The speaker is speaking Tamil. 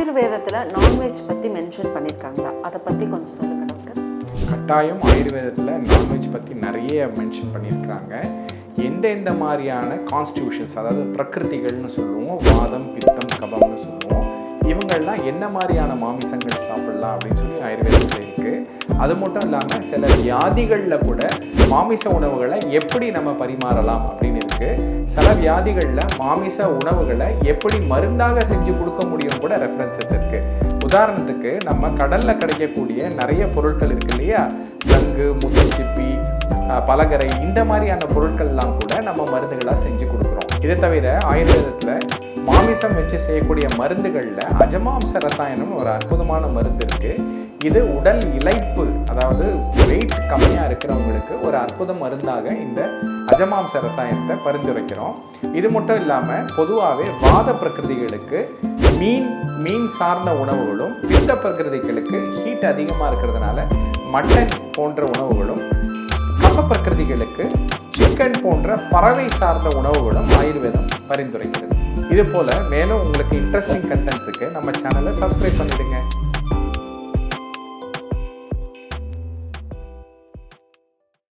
ஆயுர்வேதத்தில் நான்வெஜ் பற்றி மென்ஷன் பண்ணியிருக்காங்களா அதை பற்றி கொஞ்சம் சொல்லுங்க டாக்டர் கட்டாயம் ஆயுர்வேதத்தில் நான்வெஜ் பற்றி நிறைய மென்ஷன் பண்ணியிருக்கிறாங்க எந்தெந்த மாதிரியான கான்ஸ்டியூஷன்ஸ் அதாவது பிரகிருதிகள்னு சொல்லுவோம் வாதம் பித்தம் கபம்னு சொல்லுவோம் இவங்கள்லாம் என்ன மாதிரியான மாமிசங்கள் சாப்பிடலாம் அப்படின்னு சொல்லி ஆயுர்வேதத்தில் இருக்குது அது மட்டும் இல்லாமல் சில வியாதிகளில் கூட மாமிச உணவுகளை எப்படி நம்ம பரிமாறலாம் அப்படின்னு இருக்குது சில வியாதிகளில் மாமிச உணவுகளை எப்படி மருந்தாக செஞ்சு கொடுக்க முடியும் கூட ரெஃபரன்சஸ் இருக்குது உதாரணத்துக்கு நம்ம கடல்ல கிடைக்கக்கூடிய நிறைய பொருட்கள் இருக்கு இல்லையா? சங்கு முத்துச்சிப்பி சிப்பி பலகரை இந்த மாதிரியான பொருட்கள்லாம் கூட நம்ம மருந்துகளாக செஞ்சு கொடுக்குறோம். இதை தவிர ஆயுர்வேதத்தில் மாமிசம் வச்சு செய்யக்கூடிய மருந்துகளில் அஜமாம்ச ரசாயனம்னு ஒரு அற்புதமான மருந்து இருக்குது இது உடல் இழைப்பு அதாவது வெயிட் கம்மியாக இருக்கிறவங்களுக்கு ஒரு அற்புத மருந்தாக இந்த அஜமாம்ச ரசாயனத்தை பரிந்துரைக்கிறோம். இது மட்டும் இல்லாமல் பொதுவாகவே வாத பிரகிருதிகளுக்கு மீன் மீன் சார்ந்த உணவுகளும் பித்த பிரகிருதிகளுக்கு ஹீட் அதிகமாக இருக்கிறதுனால மட்டன் போன்ற உணவுகளும் கப பிரகிருதிகளுக்கு சிக்கன் போன்ற பறவை சார்ந்த உணவுகளும் ஆயுர்வேதம் பரிந்துரைக்கிறது. இது போல மேலும் உங்களுக்கு இன்ட்ரெஸ்டிங் கண்டென்ட்ஸுக்கு நம்ம சேனலை சப்ஸ்கிரைப் பண்ணிவிடுங்க